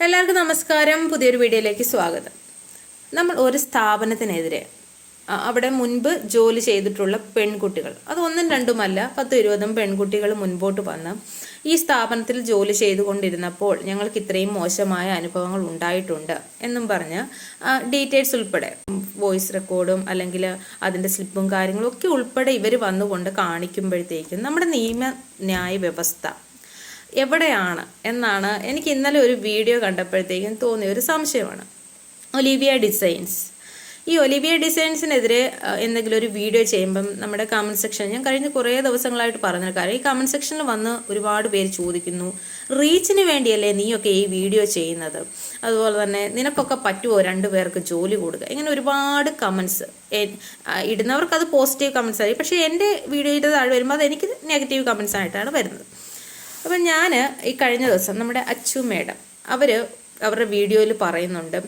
എല്ലാവർക്കും നമസ്കാരം. പുതിയൊരു വീഡിയോയിലേക്ക് സ്വാഗതം. നമ്മൾ ഒരു സ്ഥാപനത്തിനെതിരെ അവിടെ മുൻപ് ജോലി ചെയ്തിട്ടുള്ള പെൺകുട്ടികൾ അത് ഒന്നും രണ്ടുമല്ല പത്തും ഇരുപതും പെൺകുട്ടികൾ മുൻപോട്ട് വന്ന് ഈ സ്ഥാപനത്തിൽ ജോലി ചെയ്തുകൊണ്ടിരുന്നപ്പോൾ ഞങ്ങൾക്ക് ഇത്രയും മോശമായ അനുഭവങ്ങൾ ഉണ്ടായിട്ടുണ്ട് എന്നും പറഞ്ഞ് ഡീറ്റെയിൽസ് ഉൾപ്പെടെ വോയിസ് റെക്കോർഡും അല്ലെങ്കിൽ അതിന്റെ സ്ലിപ്പും കാര്യങ്ങളും ഒക്കെ ഉൾപ്പെടെ ഇവർ വന്നുകൊണ്ട് കാണിക്കുമ്പോഴത്തേക്കും നമ്മുടെ നിയമ ന്യായ വ്യവസ്ഥ എവിടെയാണ് എന്നാണ് എനിക്ക് ഇന്നലെ ഒരു വീഡിയോ കണ്ടപ്പോഴത്തേക്കും തോന്നിയ ഒരു സംശയമാണ്. Olivia designs. ഈ ഒലിവിയ ഡിസൈൻസിനെതിരെ എന്തെങ്കിലും ഒരു വീഡിയോ ചെയ്യുമ്പം നമ്മുടെ കമന്റ് സെക്ഷൻ ഞാൻ കഴിഞ്ഞ കുറേ ദിവസങ്ങളായിട്ട് പറഞ്ഞ കാര്യം. ഈ കമന്റ് സെക്ഷനിൽ വന്ന് ഒരുപാട് പേര് ചോദിക്കുന്നു റീച്ചിന് വേണ്ടിയല്ലേ നീയൊക്കെ ഈ വീഡിയോ ചെയ്യുന്നത്? അതുപോലെ തന്നെ നിനക്കൊക്കെ പറ്റുമോ രണ്ടു പേർക്ക് ജോലി കൊടുക്കുക ഇങ്ങനെ ഒരുപാട് കമൻസ് ഇടുന്നവർക്ക് അത് പോസിറ്റീവ് കമൻസ് ആയി പക്ഷേ എന്റെ വീഡിയോയുടെ താഴെ വരുമ്പോൾ അത് എനിക്ക് നെഗറ്റീവ് കമൻസ് ആയിട്ടാണ് വരുന്നത്. അപ്പം ഞാൻ ഈ കഴിഞ്ഞ ദിവസം നമ്മുടെ അച്ചു മേഡം അവർ അവരുടെ വീഡിയോയിൽ പറയുന്നുണ്ട്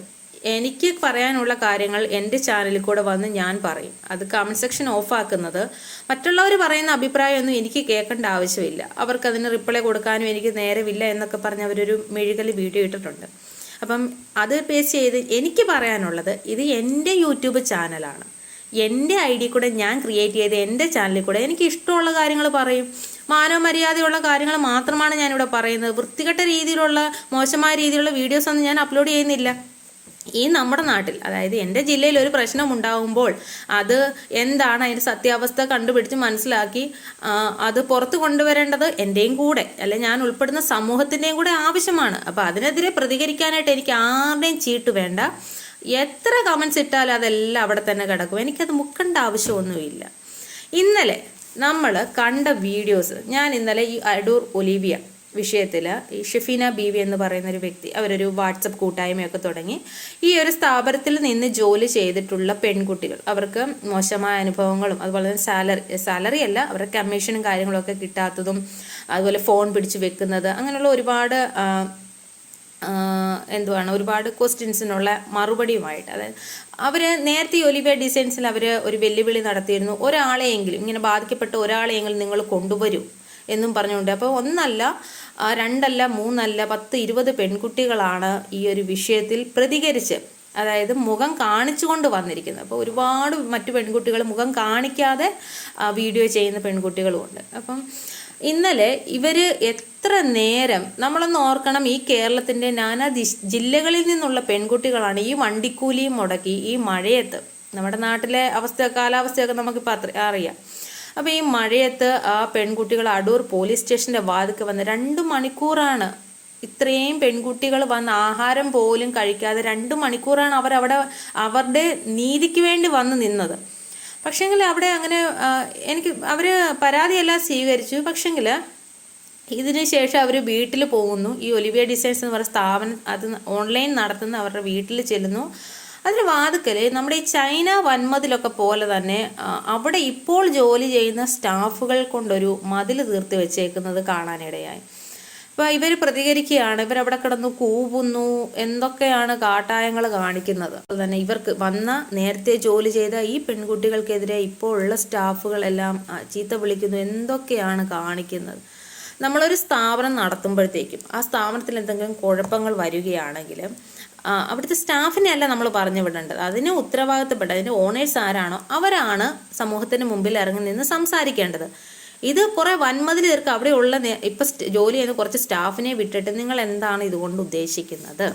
എനിക്ക് പറയാനുള്ള കാര്യങ്ങൾ എന്റെ ചാനലിൽ കൂടെ വന്ന് ഞാൻ പറയും. അത് കമന്റ് സെക്ഷൻ ഓഫാക്കുന്നത് മറ്റുള്ളവർ പറയുന്ന അഭിപ്രായമൊന്നും എനിക്ക് കേൾക്കേണ്ട ആവശ്യമില്ല. അവർക്ക് അതിന് റിപ്ലൈ കൊടുക്കാനും എനിക്ക് നേരമില്ല എന്നൊക്കെ പറഞ്ഞ് അവരൊരു മെഴുകൽ വീഡിയോ ഇട്ടിട്ടുണ്ട്. അപ്പം അത് ബേസ് ചെയ്ത് എനിക്ക് പറയാനുള്ളത് ഇത് എന്റെ യൂട്യൂബ് ചാനലാണ്. എന്റെ ഐ ഡി കൂടെ ഞാൻ ക്രിയേറ്റ് ചെയ്ത് എന്റെ ചാനലിൽ കൂടെ എനിക്ക് ഇഷ്ടമുള്ള കാര്യങ്ങൾ പറയും. മാനവമര്യാദയുള്ള കാര്യങ്ങൾ മാത്രമാണ് ഞാനിവിടെ പറയുന്നത്. വൃത്തികെട്ട രീതിയിലുള്ള മോശമായ രീതിയിലുള്ള വീഡിയോസ് ഒന്നും ഞാൻ അപ്ലോഡ് ചെയ്യുന്നില്ല. ഈ നമ്മുടെ നാട്ടിൽ അതായത് എന്റെ ജില്ലയിൽ ഒരു പ്രശ്നം ഉണ്ടാകുമ്പോൾ അത് എന്താണ് അതിന്റെ സത്യാവസ്ഥ കണ്ടുപിടിച്ച് മനസ്സിലാക്കി അത് പുറത്ത് കൊണ്ടുവരേണ്ടത് എന്റെയും കൂടെ അല്ലെ ഞാൻ ഉൾപ്പെടുന്ന സമൂഹത്തിന്റെയും കൂടെ ആവശ്യമാണ്. അപ്പോൾ അതിനെതിരെ പ്രതികരിക്കാനായിട്ട് എനിക്ക് ആരുടെയും ചീട്ട് വേണ്ട. എത്ര കമൻസ് ഇട്ടാലും അതെല്ലാം അവിടെ തന്നെ കിടക്കും. എനിക്കത് മുക്കണ്ട ആവശ്യമൊന്നുമില്ല. ഇന്നലെ നമ്മൾ കണ്ട വീഡിയോസ് ഞാൻ ഇന്നലെ ഈ അടൂർ ഒലിവിയ വിഷയത്തിൽ ഈ ഷെഫീന ബീവി എന്ന് പറയുന്ന ഒരു വ്യക്തി അവരൊരു വാട്സപ്പ് കൂട്ടായ്മയൊക്കെ തുടങ്ങി. ഈ ഒരു സ്ഥാപനത്തിൽ നിന്ന് ജോലി ചെയ്തിട്ടുള്ള പെൺകുട്ടികൾ അവർക്ക് മോശമായ അനുഭവങ്ങളും അതുപോലെ തന്നെ സാലറി സാലറി അല്ല അവരുടെ കമ്മീഷനും കാര്യങ്ങളൊക്കെ കിട്ടാത്തതും അതുപോലെ ഫോൺ പിടിച്ചു വെക്കുന്നത് അങ്ങനെയുള്ള ഒരുപാട് എന്തുവാണ് ഒരുപാട് ക്വസ്റ്റ്യൻസിനുള്ള മറുപടിയുമായിട്ട്. അതായത് അവർ നേരത്തെ ഒലിവിയ ഡിസൈൻസിൽ അവർ ഒരു വെല്ലുവിളി നടത്തിയിരുന്നു. ഒരാളെയെങ്കിലും ഇങ്ങനെ ബാധിക്കപ്പെട്ട ഒരാളെയെങ്കിലും നിങ്ങൾ കൊണ്ടുവരൂ എന്നും പറഞ്ഞുകൊണ്ട്. അപ്പോൾ ഒന്നല്ല രണ്ടല്ല മൂന്നല്ല പത്ത് ഇരുപത് പെൺകുട്ടികളാണ് ഈ ഒരു വിഷയത്തിൽ പ്രതികരിച്ച് അതായത് മുഖം കാണിച്ചുകൊണ്ട് വന്നിരിക്കുന്നത്. അപ്പോൾ ഒരുപാട് മറ്റു പെൺകുട്ടികൾ മുഖം കാണിക്കാതെ വീഡിയോ ചെയ്യുന്ന പെൺകുട്ടികളുമുണ്ട്. അപ്പം ഇന്നലെ ഇവർ എത്ര നേരം നമ്മളൊന്ന് ഓർക്കണം ഈ കേരളത്തിന്റെ നാനാ ജില്ലകളിൽ നിന്നുള്ള പെൺകുട്ടികളാണ് ഈ വണ്ടിക്കൂലിയും മുടക്കി ഈ മഴയത്ത്. നമ്മുടെ നാട്ടിലെ അവസ്ഥ കാലാവസ്ഥയൊക്കെ നമുക്കിപ്പോൾ അത്ര അറിയാം. അപ്പോൾ ഈ മഴയത്ത് ആ പെൺകുട്ടികൾ അടൂർ പോലീസ് സ്റ്റേഷന്റെ വാതിക്ക് വന്ന് രണ്ട് മണിക്കൂറാണ് ഇത്രയും പെൺകുട്ടികൾ വന്ന് ആഹാരം പോലും കഴിക്കാതെ രണ്ട് മണിക്കൂറാണ് അവരവിടെ അവരുടെ നീതിക്ക് വേണ്ടി വന്ന് നിന്നത്. പക്ഷേങ്കിൽ അവിടെ അങ്ങനെ എനിക്ക് അവർ പരാതിയെല്ലാം സ്വീകരിച്ചു. പക്ഷേങ്കിൽ ഇതിന് ശേഷം അവർ വീട്ടിൽ പോകുന്നു. ഈ ഒലിവിയ ഡിസൈൻസ് എന്ന് പറയുന്ന സ്ഥാപനം അത് ഓൺലൈൻ നടത്തുന്ന അവരുടെ വീട്ടിൽ ചെല്ലുന്നു. അതിന് വാതുക്കൽ നമ്മുടെ ഈ ചൈന വൻമതിലൊക്കെ പോലെ തന്നെ അവിടെ ഇപ്പോൾ ജോലി ചെയ്യുന്ന സ്റ്റാഫുകൾ കൊണ്ടൊരു മതിൽ തീർത്ത് വെച്ചേക്കുന്നത് കാണാനിടയായി. അപ്പോൾ ഇവർ പ്രതികരിക്കുകയാണ് ഇവരവിടെ കിടന്നു കൂവുന്നു എന്തൊക്കെയാണ് കാട്ടായങ്ങൾ കാണിക്കുന്നത്. തന്നെ ഇവർക്ക് വന്ന നേരത്തെ ജോലി ചെയ്ത ഈ പെൺകുട്ടികൾക്കെതിരെ ഇപ്പോൾ ഉള്ള സ്റ്റാഫുകളെല്ലാം ചീത്ത വിളിക്കുന്നു എന്തൊക്കെയാണ് കാണിക്കുന്നത്. നമ്മളൊരു സ്ഥാപനം നടത്തുമ്പോഴത്തേക്കും ആ സ്ഥാപനത്തിൽ എന്തെങ്കിലും കുഴപ്പങ്ങൾ വരികയാണെങ്കിൽ അവിടുത്തെ സ്റ്റാഫിനെ അല്ല നമ്മൾ പറഞ്ഞു വിടേണ്ടത്. അതിന് ഉത്തരവാദിത്തപ്പെട്ട അതിന്റെ ഓണേഴ്സ് ആരാണോ അവരാണ് സമൂഹത്തിന് മുമ്പിൽ ഇറങ്ങി നിന്ന് സംസാരിക്കേണ്ടത്. ഇത് കുറേ വൻമതിൽ തീർക്കുക അവിടെയുള്ള ഇപ്പൊ ജോലി ചെയ്യുന്ന കുറച്ച് സ്റ്റാഫിനെ വിട്ടിട്ട് നിങ്ങൾ എന്താണ് ഇതുകൊണ്ട് ഉദ്ദേശിക്കുന്നത്?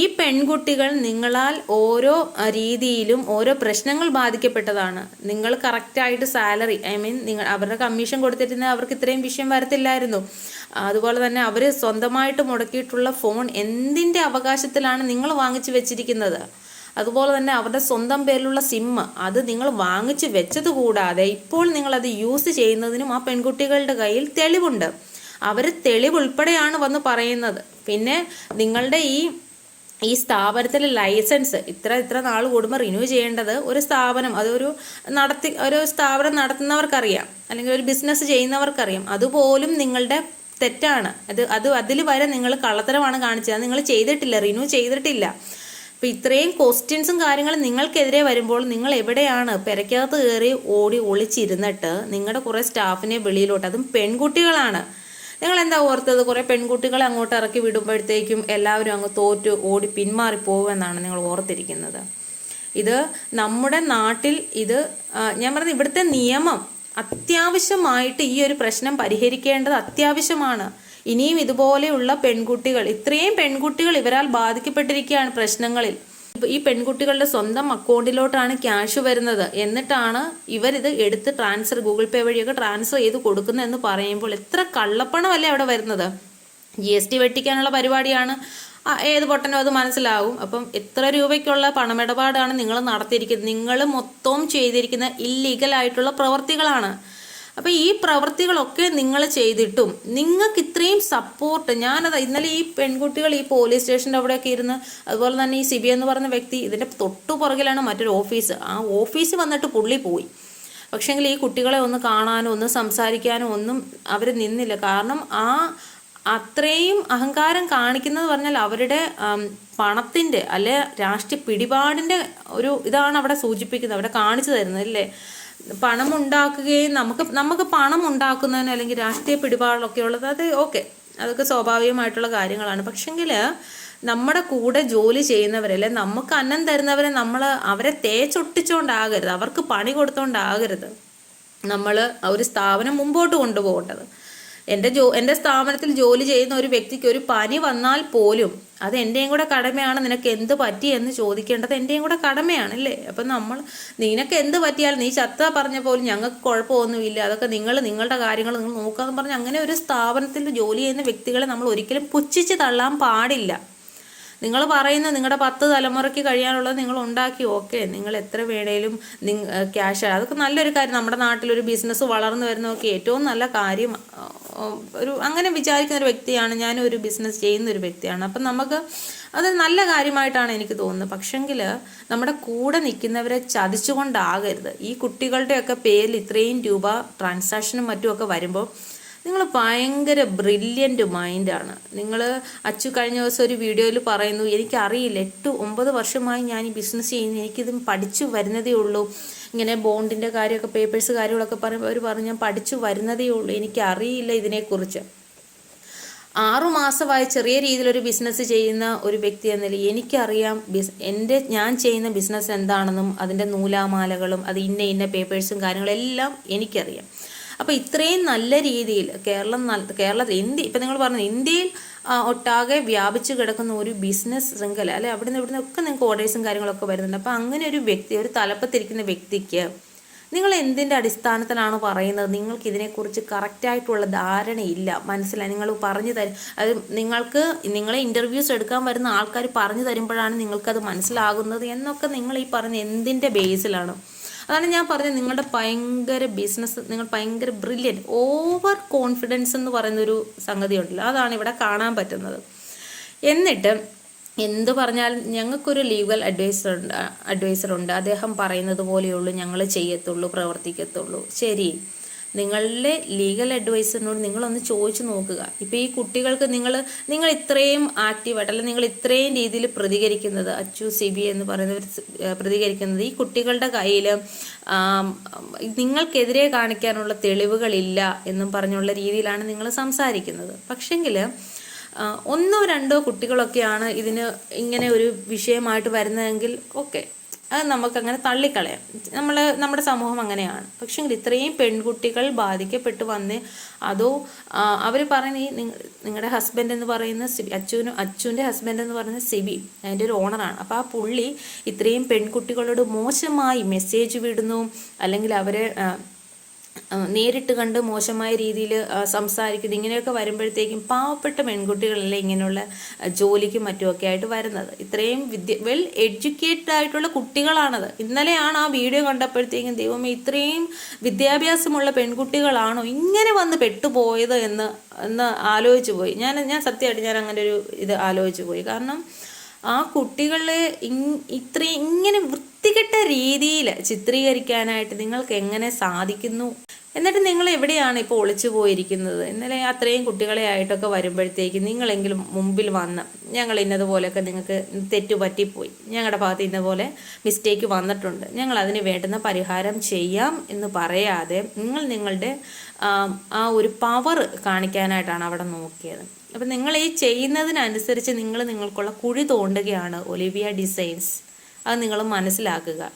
ഈ പെൺകുട്ടികൾ നിങ്ങളാൽ ഓരോ രീതിയിലും ഓരോ പ്രശ്നങ്ങൾ ബാധിക്കപ്പെട്ടതാണ്. നിങ്ങൾ കറക്റ്റായിട്ട് സാലറി ഐ മീൻ നിങ്ങൾ അവരുടെ കമ്മീഷൻ കൊടുത്തിരുന്ന അവർക്ക് ഇത്രയും വിഷയം വരത്തില്ലായിരുന്നു. അതുപോലെ തന്നെ അവർ സ്വന്തമായിട്ട് മുടക്കിയിട്ടുള്ള ഫോൺ എന്തിന്റെ അവകാശത്തിലാണ് നിങ്ങൾ വാങ്ങിച്ചു വെച്ചിരിക്കുന്നത്? അതുപോലെ തന്നെ അവരുടെ സ്വന്തം പേരിലുള്ള സിമ്മ് അത് നിങ്ങൾ വാങ്ങിച്ചു വെച്ചത് കൂടാതെ ഇപ്പോൾ നിങ്ങളത് യൂസ് ചെയ്യുന്നതിനും ആ പെൺകുട്ടികളുടെ കയ്യിൽ തെളിവുണ്ട്. അവർ തെളിവുൾപ്പെടെയാണ് വന്ന് പറയുന്നത്. പിന്നെ നിങ്ങളുടെ ഈ ഈ സ്ഥാപനത്തിലെ ലൈസൻസ് ഇത്ര ഇത്ര നാൾ കൂടുമ്പോൾ റിന്യൂ ചെയ്യേണ്ടത് ഒരു സ്ഥാപനം അതൊരു നടത്തി ഒരു സ്ഥാപനം നടത്തുന്നവർക്കറിയാം. അല്ലെങ്കിൽ ഒരു ബിസിനസ് ചെയ്യുന്നവർക്കറിയാം. അതുപോലും നിങ്ങളുടെ തെറ്റാണ്. അത് അത് അതിൽ വരെ നിങ്ങൾ കള്ളത്തരമാണ് കാണിച്ചത്. നിങ്ങൾ ചെയ്തിട്ടില്ല റിന്യൂ ചെയ്തിട്ടില്ല. അപ്പം ഇത്രയും ക്വസ്റ്റ്യൻസും കാര്യങ്ങളും നിങ്ങൾക്കെതിരെ വരുമ്പോൾ നിങ്ങൾ എവിടെയാണ് പെരയ്ക്കകത്ത് കയറി ഓടി ഒളിച്ചിരുന്നിട്ട് നിങ്ങളുടെ കുറേ സ്റ്റാഫിനെ വെളിയിലോട്ട് അതും പെൺകുട്ടികളാണ്. നിങ്ങൾ എന്താ ഓർത്തത്? കുറേ പെൺകുട്ടികളെ അങ്ങോട്ട് ഇറക്കി വിടുമ്പോഴത്തേക്കും എല്ലാവരും അങ്ങ് തോറ്റ് ഓടി പിന്മാറി പോകുമെന്നാണ് നിങ്ങൾ ഓർത്തിരിക്കുന്നത്. ഇത് നമ്മുടെ നാട്ടിൽ ഇത് ഞാൻ പറഞ്ഞത് ഇവിടുത്തെ നിയമം അത്യാവശ്യമായിട്ട് ഈ ഒരു പ്രശ്നം പരിഹരിക്കേണ്ടത് അത്യാവശ്യമാണ്. ഇനിയും ഇതുപോലെയുള്ള പെൺകുട്ടികൾ ഇത്രയും പെൺകുട്ടികൾ ഇവരാൽ ബാധിക്കപ്പെട്ടിരിക്കുകയാണ് പ്രശ്നങ്ങളിൽ. ഈ പെൺകുട്ടികളുടെ സ്വന്തം അക്കൗണ്ടിലോട്ടാണ് ക്യാഷ് വരുന്നത്. എന്നിട്ടാണ് ഇവരിത് എടുത്ത് ട്രാൻസ്ഫർ ഗൂഗിൾ പേ വഴിയൊക്കെ ട്രാൻസ്ഫർ ചെയ്ത് കൊടുക്കുന്നതെന്ന് പറയുമ്പോൾ എത്ര കള്ളപ്പണമല്ലേ അവിടെ വരുന്നത്? ജി എസ് ടി വെട്ടിക്കാനുള്ള പരിപാടിയാണ്. ഏത് പൊട്ടനും അത് മനസ്സിലാവും. അപ്പം എത്ര രൂപയ്ക്കുള്ള പണമിടപാടാണ് നിങ്ങൾ നടത്തിയിരിക്കുന്നത്? നിങ്ങൾ മൊത്തവും ചെയ്തിരിക്കുന്ന ഇല്ലീഗൽ ആയിട്ടുള്ള പ്രവർത്തികളാണ്. അപ്പം ഈ പ്രവൃത്തികളൊക്കെ നിങ്ങൾ ചെയ്തിട്ടും നിങ്ങൾക്ക് ഇത്രയും സപ്പോർട്ട് ഞാനത് ഇന്നലെ ഈ പെൺകുട്ടികൾ ഈ പോലീസ് സ്റ്റേഷന്റെ അവിടെയൊക്കെ ഇരുന്ന് അതുപോലെ തന്നെ ഈ സിബി എന്ന് പറഞ്ഞ വ്യക്തി ഇതിന്റെ തൊട്ടു പുറകിലാണ് മറ്റൊരു ഓഫീസ് ആ ഓഫീസ് വന്നിട്ട് പുള്ളി പോയി. പക്ഷേങ്കിൽ ഈ കുട്ടികളെ ഒന്ന് കാണാനോ ഒന്ന് സംസാരിക്കാനോ ഒന്നും അവർ നിന്നില്ല. കാരണം ആ അത്രയും അഹങ്കാരം കാണിക്കുന്നത് പറഞ്ഞാൽ അവരുടെ പണത്തിന്റെ അല്ലെ രാഷ്ട്രീയ പിടിപാടിന്റെ ഒരു ഇതാണ് അവിടെ സൂചിപ്പിക്കുന്നത് അവിടെ കാണിച്ചു തരുന്നത് അല്ലേ? പണം ഉണ്ടാക്കുകയും നമുക്ക് നമുക്ക് പണം ഉണ്ടാക്കുന്നതിന് അല്ലെങ്കിൽ രാഷ്ട്രീയ പിടിപാടിലൊക്കെ ഉള്ളത് അത് ഓക്കെ. അതൊക്കെ സ്വാഭാവികമായിട്ടുള്ള കാര്യങ്ങളാണ്. പക്ഷെങ്കിൽ നമ്മുടെ കൂടെ ജോലി ചെയ്യുന്നവരല്ലേ നമുക്ക് അന്നം തരുന്നവരെ നമ്മൾ അവരെ തേച്ചൊട്ടിച്ചുകൊണ്ടാകരുത് അവർക്ക് പണി കൊടുത്തോണ്ടാകരുത്. നമ്മൾ ഒരു സ്ഥാപനം മുമ്പോട്ട് കൊണ്ടുപോകേണ്ടത്. എന്റെ ജോ എന്റെ സ്ഥാപനത്തിൽ ജോലി ചെയ്യുന്ന ഒരു വ്യക്തിക്ക് ഒരു പനി വന്നാൽ പോലും അത് എന്റെയും കൂടെ കടമയാണ്. നിനക്ക് എന്ത് പറ്റി എന്ന് ചോദിക്കേണ്ടത് എന്റെയും കൂടെ കടമയാണ് അല്ലേ അപ്പം നമ്മൾ നിനക്ക് എന്ത് പറ്റിയാലും നീ ചത്ത പറഞ്ഞ പോലും ഞങ്ങൾക്ക് കുഴപ്പമൊന്നുമില്ല. അതൊക്കെ നിങ്ങൾ നിങ്ങളുടെ കാര്യങ്ങൾ നിങ്ങൾ നോക്കാന്ന് പറഞ്ഞ് അങ്ങനെ ഒരു സ്ഥാപനത്തിൽ ജോലി ചെയ്യുന്ന വ്യക്തികളെ നമ്മൾ ഒരിക്കലും പുച്ഛിച്ച് തള്ളാൻ പാടില്ല. നിങ്ങൾ പറയുന്ന നിങ്ങളുടെ പത്ത് തലമുറയ്ക്ക് കഴിയാനുള്ളത് നിങ്ങൾ ഉണ്ടാക്കി. ഓക്കെ നിങ്ങൾ എത്ര വേണേലും ക്യാഷ് അതൊക്കെ നല്ലൊരു കാര്യം. നമ്മുടെ നാട്ടിലൊരു ബിസിനസ് വളർന്നു വരുന്നതൊക്കെ ഏറ്റവും നല്ല കാര്യം. ഒരു അങ്ങനെ വിചാരിക്കുന്ന ഒരു വ്യക്തിയാണ് ഞാൻ ഒരു ബിസിനസ് ചെയ്യുന്ന ഒരു വ്യക്തിയാണ്. അപ്പം നമുക്ക് അത് നല്ല കാര്യമായിട്ടാണ് എനിക്ക് തോന്നുന്നത്. പക്ഷെങ്കിൽ നമ്മുടെ കൂടെ നിൽക്കുന്നവരെ ചതിച്ചുകൊണ്ടാകരുത്. ഈ കുട്ടികളുടെയൊക്കെ പേരിൽ ഇത്രയും രൂപ ട്രാൻസാക്ഷനും മറ്റുമൊക്കെ വരുമ്പോൾ നിങ്ങൾ ഭയങ്കര ബ്രില്യന്റ് മൈൻഡാണ് നിങ്ങൾ അച്ചു കഴിഞ്ഞ ദിവസം ഒരു വീഡിയോയിൽ പറയുന്നു എനിക്കറിയില്ല എട്ട് ഒമ്പത് വർഷമായി ഞാൻ ഈ ബിസിനസ് ചെയ്യുന്നു എനിക്കിത് പഠിച്ചു വരുന്നതേ ഉള്ളൂ. ഇങ്ങനെ ബോണ്ടിന്റെ കാര്യമൊക്കെ പേപ്പേഴ്സ് കാര്യങ്ങളൊക്കെ പറയുമ്പോൾ അവർ പറഞ്ഞു ഞാൻ പഠിച്ചു വരുന്നതേ ഉള്ളൂ എനിക്കറിയില്ല ഇതിനെക്കുറിച്ച്. ആറുമാസമായി ചെറിയ രീതിയിലൊരു ബിസിനസ് ചെയ്യുന്ന ഒരു വ്യക്തി എന്ന നിലയിൽ എനിക്കറിയാം ബിസ് എന്റെ ഞാൻ ചെയ്യുന്ന ബിസിനസ് എന്താണെന്നും അതിന്റെ നൂലാമാലകളും അത് ഇന്ന ഇന്ന പേപ്പേഴ്സും കാര്യങ്ങളും എല്ലാം എനിക്കറിയാം. അപ്പോൾ ഇത്രയും നല്ല രീതിയിൽ കേരളം കേരള കേരളത്തിൽ ഇന്ത്യ ഇപ്പം നിങ്ങൾ പറഞ്ഞു ഇന്ത്യയിൽ ഒട്ടാകെ വ്യാപിച്ചു കിടക്കുന്ന ഒരു ബിസിനസ് ശൃംഖല അല്ലെ? അവിടെ നിന്ന് ഇവിടുന്ന് ഒക്കെ നിങ്ങൾക്ക് ഓർഡേഴ്സും കാര്യങ്ങളൊക്കെ വരുന്നുണ്ട്. അപ്പോൾ അങ്ങനെ ഒരു വ്യക്തി ഒരു തലപ്പത്തിരിക്കുന്ന വ്യക്തിക്ക് നിങ്ങൾ എന്തിന്റെ അടിസ്ഥാനത്തിലാണ് പറയുന്നത്? നിങ്ങൾക്ക് ഇതിനെക്കുറിച്ച് കറക്റ്റായിട്ടുള്ള ധാരണയില്ല മനസ്സിലായി? നിങ്ങൾ പറഞ്ഞു തരും അത് നിങ്ങൾക്ക് നിങ്ങളെ ഇന്റർവ്യൂസ് എടുക്കാൻ വരുന്ന ആൾക്കാർ പറഞ്ഞു തരുമ്പോഴാണ് നിങ്ങൾക്കത് മനസ്സിലാകുന്നത് എന്നൊക്കെ നിങ്ങൾ ഈ പറഞ്ഞ എന്തിന്റെ ബേസിലാണ് അതാണ് ഞാൻ പറഞ്ഞത്. നിങ്ങളുടെ ഭയങ്കര ബിസിനസ് നിങ്ങൾ ഭയങ്കര ബ്രില്യന്റ് ഓവർ കോൺഫിഡൻസ് എന്ന് പറയുന്നൊരു സംഗതി ഉണ്ടല്ലോ അതാണ് ഇവിടെ കാണാൻ പറ്റുന്നത്. എന്നിട്ട് എന്ത് പറഞ്ഞാലും ഞങ്ങൾക്കൊരു ലീഗൽ അഡ്വൈസർ ഉണ്ട് അഡ്വൈസർ ഉണ്ട്. അദ്ദേഹം പറയുന്നത് പോലെയുള്ളൂ ഞങ്ങൾ ചെയ്യത്തുള്ളൂ പ്രവർത്തിക്കത്തുള്ളൂ. ശരി. നിങ്ങളുടെ ലീഗൽ അഡ്വൈസറിനോട് നിങ്ങളൊന്ന് ചോദിച്ചു നോക്കുക. ഇപ്പോൾ ഈ കുട്ടികൾക്ക് നിങ്ങൾ നിങ്ങൾ ഇത്രയും ആക്റ്റീവായിട്ട് അല്ലെങ്കിൽ നിങ്ങൾ ഇത്രയും രീതിയിൽ പ്രതികരിക്കുന്നത് അച്ചു സി ബി എന്ന് പറയുന്നവർ പ്രതികരിക്കുന്നത് ഈ കുട്ടികളുടെ കയ്യിൽ നിങ്ങൾക്കെതിരെ കാണിക്കാനുള്ള തെളിവുകളില്ല എന്നും പറഞ്ഞുള്ള രീതിയിലാണ് നിങ്ങൾ സംസാരിക്കുന്നത്. പക്ഷെങ്കിൽ ഒന്നോ രണ്ടോ കുട്ടികളൊക്കെയാണ് ഇതിന് ഇങ്ങനെ ഒരു വിഷയമായിട്ട് വരുന്നതെങ്കിൽ ഓക്കെ. അത് നമുക്കങ്ങനെ തള്ളിക്കളയാം. നമ്മൾ നമ്മുടെ സമൂഹം അങ്ങനെയാണ്. പക്ഷെങ്കിൽ ഇത്രയും പെൺകുട്ടികൾ ബാധിക്കപ്പെട്ട് വന്ന് അതോ അവർ പറയുന്ന ഈ നിങ്ങളുടെ ഹസ്ബൻഡ് എന്ന് പറയുന്ന സിബി അച്ചുവിന് അച്ചുവിന്റെ ഹസ്ബൻഡ് എന്ന് പറയുന്ന സിബി അതിന്റെ ഒരു ഓണറാണ് അപ്പോൾ ആ പുള്ളി ഇത്രയും പെൺകുട്ടികളോട് മോശമായി മെസ്സേജ് വിടുന്നു. അല്ലെങ്കിൽ അവരെ നേരിട്ട് കണ്ട് മോശമായ രീതിയിൽ സംസാരിക്കുന്നത് ഇങ്ങനെയൊക്കെ വരുമ്പോഴത്തേക്കും പാവപ്പെട്ട പെൺകുട്ടികളല്ലേ ഇങ്ങനെയുള്ള ജോലിക്കും മറ്റുമൊക്കെ ആയിട്ട് വരുന്നത്. ഇത്രയും വിദ്യ വെൽ എഡ്യൂക്കേറ്റഡ് ആയിട്ടുള്ള കുട്ടികളാണത്. ഇന്നലെയാണ് ആ വീഡിയോ കണ്ടപ്പോഴത്തേക്കും ദൈവമേ ഇത്രയും വിദ്യാഭ്യാസമുള്ള പെൺകുട്ടികളാണോ ഇങ്ങനെ വന്ന് പെട്ടുപോയത് എന്ന് എന്ന് ആലോചിച്ചു പോയി ഞാൻ ഞാൻ സത്യമായിട്ട് ഞാൻ അങ്ങനെ ഒരു ഇത് ആലോചിച്ചു പോയി കാരണം ആ കുട്ടികൾ ഇത്ര ഇത്രയും ഇങ്ങനെ വൃത്തികെട്ട രീതിയിൽ ചിത്രീകരിക്കാനായിട്ട് നിങ്ങൾക്ക് എങ്ങനെ സാധിക്കുന്നു? എന്നിട്ട് നിങ്ങൾ എവിടെയാണ് ഇപ്പോൾ ഒളിച്ചു പോയിരിക്കുന്നത്? ഇന്നലെ അത്രയും കുട്ടികളെ ആയിട്ടൊക്കെ വരുമ്പോഴത്തേക്ക് നിങ്ങളെങ്കിലും മുമ്പിൽ വന്ന് ഞങ്ങൾ ഇന്നതുപോലെയൊക്കെ നിങ്ങൾക്ക് തെറ്റു പറ്റിപ്പോയി. ഞങ്ങളുടെ ഭാഗത്ത് ഇന്നതുപോലെ മിസ്റ്റേക്ക് വന്നിട്ടുണ്ട്. ഞങ്ങൾ അതിന് വേണ്ടുന്ന പരിഹാരം ചെയ്യാം എന്ന് പറയാതെ നിങ്ങൾ നിങ്ങളുടെ ആ ഒരു പവർ കാണിക്കാനായിട്ടാണ് അവിടെ നോക്കിയത്. അപ്പം നിങ്ങൾ ഈ ചെയ്യുന്നതിനനുസരിച്ച് നിങ്ങൾ നിങ്ങൾക്കുള്ള കുഴി തോണ്ടുകയാണ് ഒലിവിയ ഡിസൈൻസ്. അത് നിങ്ങൾ മനസ്സിലാക്കുക.